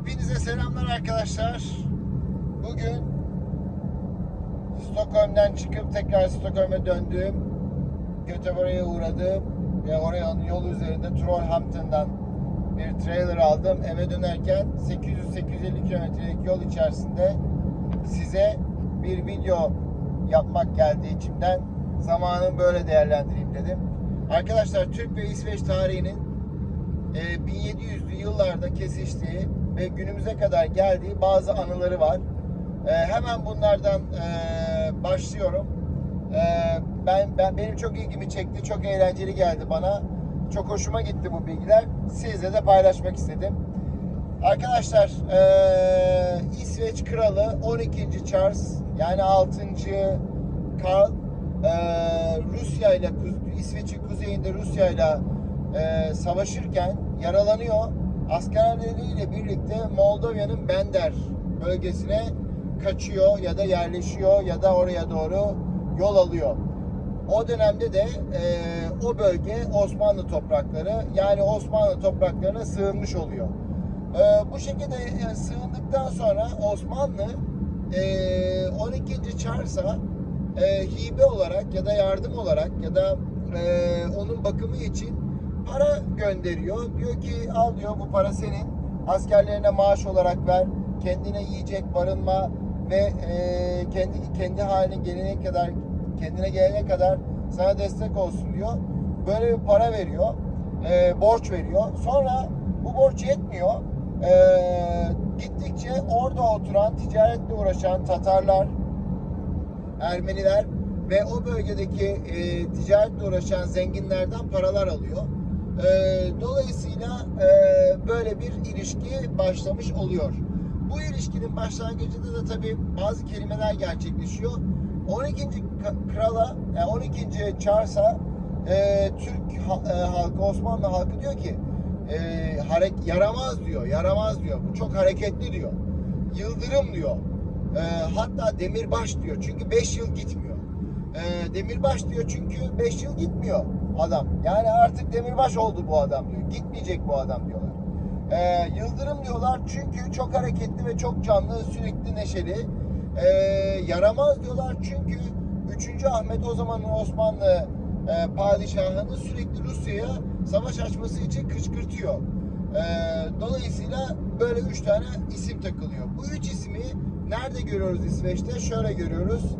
Hepinize selamlar arkadaşlar. Bugün Stockholm'dan çıkıp tekrar Stockholm'e döndüm. Göteborg'a uğradım ve oranın yol üzerinde Trollhampton'dan bir trailer aldım. Eve dönerken 800-850 kilometrelik yol içerisinde size bir video yapmak geldi içimden. Zamanımı böyle değerlendireyim dedim. Arkadaşlar Türk ve İsveç tarihinin e, 1700'lü yıllarda kesiştiği ve günümüze kadar geldiği bazı anıları var. E, hemen bunlardan e, başlıyorum. E, ben, ben benim çok ilgimi çekti, çok eğlenceli geldi bana. Çok hoşuma gitti bu bilgiler. Sizle de paylaşmak istedim. Arkadaşlar e, İsveç Kralı 12. Charles yani 6. Karl e, Rusya ile İsveç'in kuzeyinde Rusya ile e, savaşırken yaralanıyor. Askerleriyle birlikte Moldova'nın Bender bölgesine kaçıyor ya da yerleşiyor ya da oraya doğru yol alıyor. O dönemde de e, o bölge Osmanlı toprakları yani Osmanlı topraklarına sığınmış oluyor. E, bu şekilde e, sığındıktan sonra Osmanlı e, 12. Charles'a e, hibe olarak ya da yardım olarak ya da e, onun bakımı için para gönderiyor. Diyor ki al diyor bu para senin. Askerlerine maaş olarak ver. Kendine yiyecek, barınma ve e, kendi kendi haline gelene kadar kendine gelene kadar sana destek olsun diyor. Böyle bir para veriyor. E, borç veriyor. Sonra bu borç yetmiyor. E, gittikçe orada oturan, ticaretle uğraşan Tatarlar, Ermeniler ve o bölgedeki e, ticaretle uğraşan zenginlerden paralar alıyor. E, dolayısıyla e, böyle bir ilişki başlamış oluyor. Bu ilişkinin başlangıcında da tabii bazı kelimeler gerçekleşiyor. 12. ka- krala, yani 12. Charles'a e, Türk e, halkı, Osmanlı halkı diyor ki e, harek yaramaz diyor, yaramaz diyor. Bu çok hareketli diyor. Yıldırım diyor. E, hatta demirbaş diyor. Çünkü 5 yıl gitmiyor. E, demirbaş diyor çünkü 5 yıl gitmiyor adam. Yani artık demirbaş oldu bu adam diyor. Gitmeyecek bu adam diyorlar. E, yıldırım diyorlar çünkü çok hareketli ve çok canlı, sürekli neşeli. E, yaramaz diyorlar çünkü 3. Ahmet o zamanın Osmanlı e, padişahını sürekli Rusya'ya savaş açması için kışkırtıyor. E, dolayısıyla böyle üç tane isim takılıyor. Bu üç ismi nerede görüyoruz İsveç'te? Şöyle görüyoruz.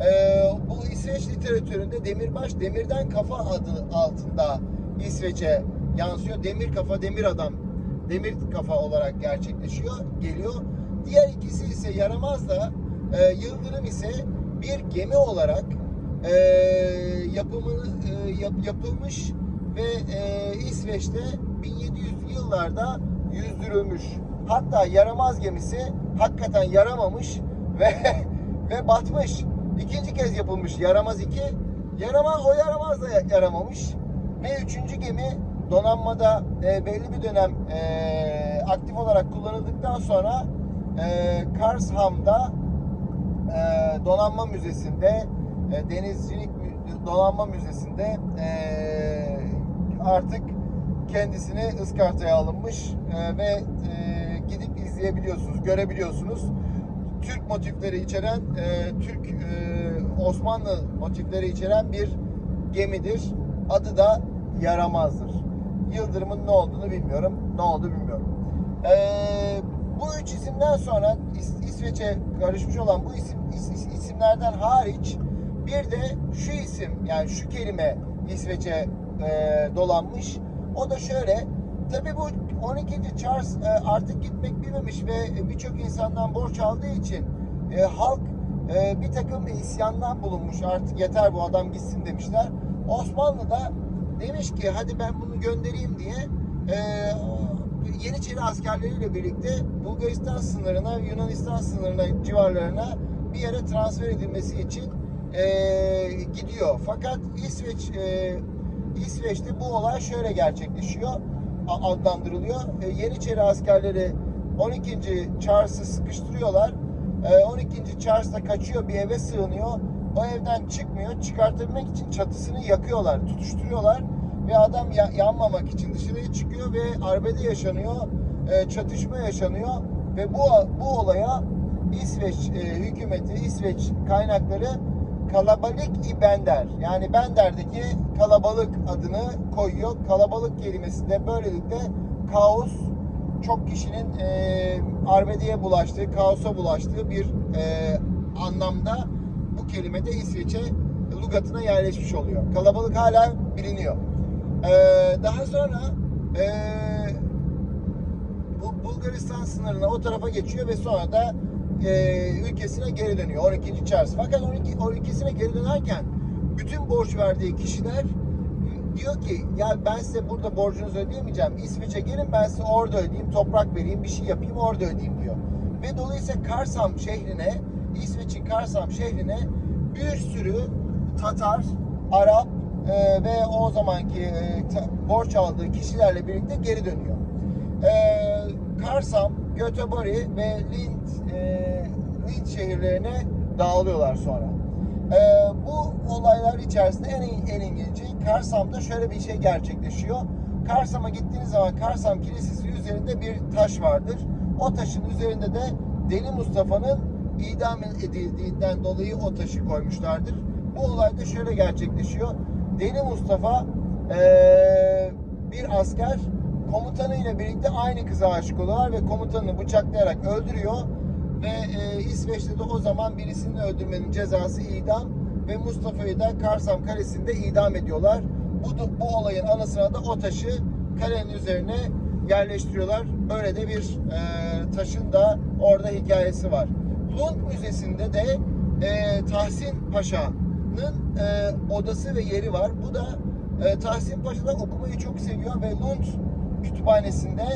E, bu İsveç literatüründe demirbaş demirden kafa adı altında İsveç'e yansıyor. Demir kafa, demir adam, demir kafa olarak gerçekleşiyor, geliyor. Diğer ikisi ise yaramazla e, yıldırım ise bir gemi olarak e, yapımını e, yap- yapılmış ve e, İsveç'te 1700'lü yıllarda yüzdürülmüş. Hatta yaramaz gemisi hakikaten yaramamış ve ve batmış. İkinci kez yapılmış yaramaz 2. Yaramaz o yaramaz da yaramamış. Ve üçüncü gemi donanmada e, belli bir dönem e, aktif olarak kullanıldıktan sonra e, Karsham'da e, donanma müzesinde e, denizcilik donanma müzesinde e, artık kendisini ıskartaya alınmış e, ve e, gidip izleyebiliyorsunuz, görebiliyorsunuz. Türk motifleri içeren, e, Türk e, Osmanlı motifleri içeren bir gemidir. Adı da Yaramaz'dır. Yıldırım'ın ne olduğunu bilmiyorum. Ne oldu bilmiyorum. E, bu üç isimden sonra İs- İsveç'e karışmış olan bu isim is- is- isimlerden hariç bir de şu isim yani şu kelime İsveç'e e, dolanmış. O da şöyle. Tabii bu 12. Charles e, artık gitmek bilmemiş ve birçok insandan borç aldığı için e, halk e, bir takım isyandan bulunmuş. Artık yeter bu adam gitsin demişler. Osmanlı da demiş ki hadi ben bunu göndereyim diye e, Yeniçeri askerleriyle birlikte Bulgaristan sınırına, Yunanistan sınırına civarlarına bir yere transfer edilmesi için e, gidiyor. Fakat İsveç e, İsveç'te bu olay şöyle gerçekleşiyor, adlandırılıyor. E, Yeniçeri askerleri 12. Charles'ı sıkıştırıyorlar. E, 12. Charles da kaçıyor, bir eve sığınıyor. O evden çıkmıyor. Çıkartabilmek için çatısını yakıyorlar, tutuşturuyorlar ve adam ya- yanmamak için dışarıya çıkıyor ve arbede yaşanıyor. e, çatışma yaşanıyor ve bu bu olaya İsveç e, hükümeti, İsveç kaynakları kalabalık i yani Bender'deki kalabalık adını koyuyor. Kalabalık kelimesi de böylelikle kaos çok kişinin e, arbedeye bulaştığı, kaosa bulaştığı bir e, anlamda bu kelime de İsveç'e lugatına yerleşmiş oluyor. Kalabalık hala biliniyor. E, daha sonra e, bu Bulgaristan sınırına o tarafa geçiyor ve sonra da e, ülkesine geri dönüyor 12. Charles. Fakat 12, o ülkesine geri dönerken bütün borç verdiği kişiler diyor ki ya ben size burada borcunuzu ödeyemeyeceğim. İsveç'e gelin ben size orada ödeyeyim, toprak vereyim, bir şey yapayım orada ödeyeyim diyor. Ve dolayısıyla Karsam şehrine, İsveç'in Karsam şehrine bir sürü Tatar, Arap e, ve o zamanki e, ta- borç aldığı kişilerle birlikte geri dönüyor. E, Karsam, Göteborg ve Lind, e, Lind şehirlerine dağılıyorlar sonra. E, bu olaylar içerisinde en, en ilginci Karsam'da şöyle bir şey gerçekleşiyor. Karsam'a gittiğiniz zaman Karsam Kilisesi üzerinde bir taş vardır. O taşın üzerinde de Deli Mustafa'nın idam edildiğinden dolayı o taşı koymuşlardır. Bu olay da şöyle gerçekleşiyor. Deli Mustafa eee, bir asker komutanıyla birlikte aynı kıza aşık oluyorlar ve komutanını bıçaklayarak öldürüyor İsveç'te de o zaman birisini öldürmenin cezası idam ve Mustafa'yı da Karsam Kalesi'nde idam ediyorlar. Bu, bu olayın anısına da o taşı kalenin üzerine yerleştiriyorlar. Böyle de bir e, taşın da orada hikayesi var. Lund Müzesi'nde de e, Tahsin Paşa'nın e, odası ve yeri var. Bu da e, Tahsin Paşa da okumayı çok seviyor ve Lund kütüphanesinde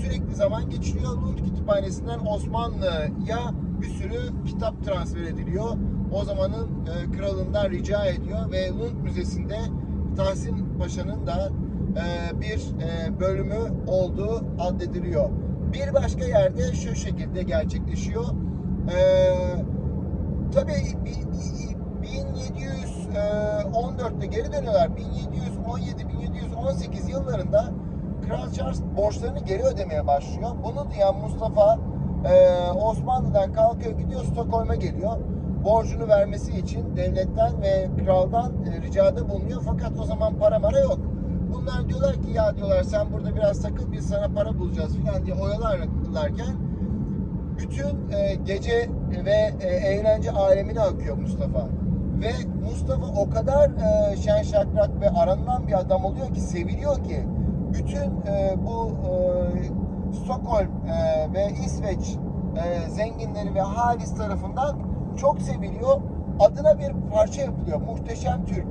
sürekli zaman geçiriyor. Lund kütüphanesinden Osmanlı'ya bir sürü kitap transfer ediliyor. O zamanın e, kralından rica ediyor ve Lund Müzesi'nde Tahsin Paşa'nın da e, bir e, bölümü olduğu addediliyor. Bir başka yerde şu şekilde gerçekleşiyor. E, tabii bi- bi- 1714'te geri dönüyorlar. 1717-1718 yıllarında Kral Charles borçlarını geri ödemeye başlıyor. Bunu duyan Mustafa e, Osmanlı'dan kalkıyor gidiyor Stockholm'a geliyor. Borcunu vermesi için devletten ve kraldan e, ricada bulunuyor. Fakat o zaman para mara yok. Bunlar diyorlar ki ya diyorlar sen burada biraz takıl biz sana para bulacağız falan diye oyalarlarken bütün e, gece ve e, eğlence alemine akıyor Mustafa. Ve Mustafa o kadar e, şen şakrak ve aranılan bir adam oluyor ki, seviliyor ki bütün e, bu e, Stockholm e, ve İsveç e, zenginleri ve Halis tarafından çok seviliyor. Adına bir parça yapılıyor. Muhteşem Türk.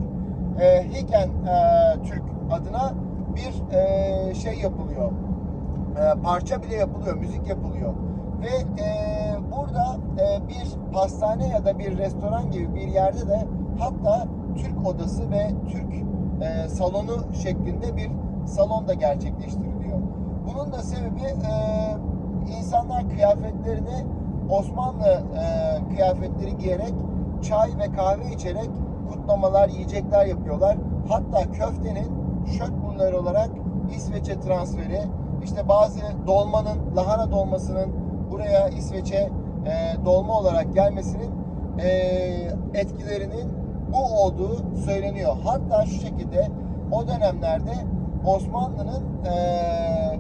E, Hiken e, Türk adına bir e, şey yapılıyor e, parça bile yapılıyor, müzik yapılıyor. Ve e, burada e, bir pastane ya da bir restoran gibi bir yerde de hatta Türk odası ve Türk e, salonu şeklinde bir salon da gerçekleştiriliyor. Bunun da sebebi e, insanlar kıyafetlerini Osmanlı e, kıyafetleri giyerek çay ve kahve içerek kutlamalar, yiyecekler yapıyorlar. Hatta köftenin şötbullar olarak İsveç'e transferi, işte bazı dolmanın, lahana dolmasının buraya İsveç'e e, dolma olarak gelmesinin e, etkilerinin bu olduğu söyleniyor. Hatta şu şekilde o dönemlerde Osmanlı'nın e,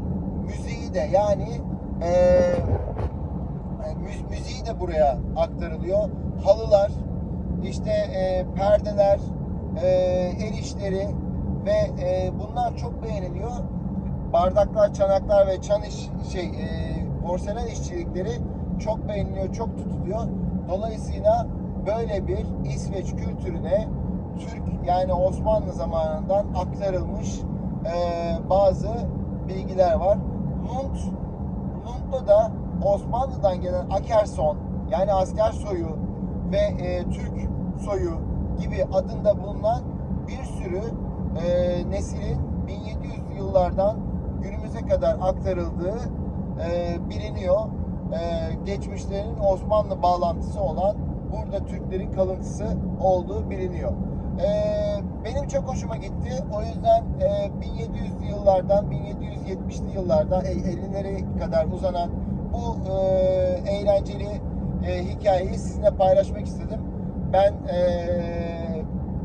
de yani e, mü- müziği de buraya aktarılıyor. Halılar, işte e, perdeler, e, el işleri ve e, bunlar çok beğeniliyor. Bardaklar, çanaklar ve çan iş, şey e, porselen işçilikleri çok beğeniliyor, çok tutuluyor. Dolayısıyla böyle bir İsveç kültürüne Türk yani Osmanlı zamanından aktarılmış e, bazı bilgiler var. Lund Lund'da da Osmanlı'dan gelen Akerson yani asker soyu ve e, Türk soyu gibi adında bulunan bir sürü e, neslin 1700 yıllardan günümüze kadar aktarıldığı e, biliniyor. E, geçmişlerin Osmanlı bağlantısı olan burada Türklerin kalıntısı olduğu biliniyor. E, benim çok hoşuma gitti. O yüzden e, 1700'lü yıllardan, 1770'li yıllardan, e, 50'lere kadar uzanan bu e, eğlenceli e, hikayeyi sizinle paylaşmak istedim. Ben e,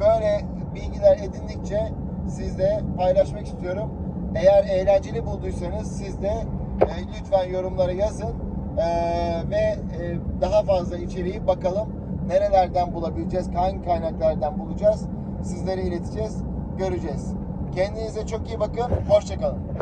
böyle bilgiler edindikçe sizle paylaşmak istiyorum. Eğer eğlenceli bulduysanız siz de e, lütfen yorumlara yazın E, ve e, daha fazla içeriği bakalım nerelerden bulabileceğiz, hangi kaynaklardan bulacağız sizlere ileteceğiz, göreceğiz. Kendinize çok iyi bakın, hoşçakalın.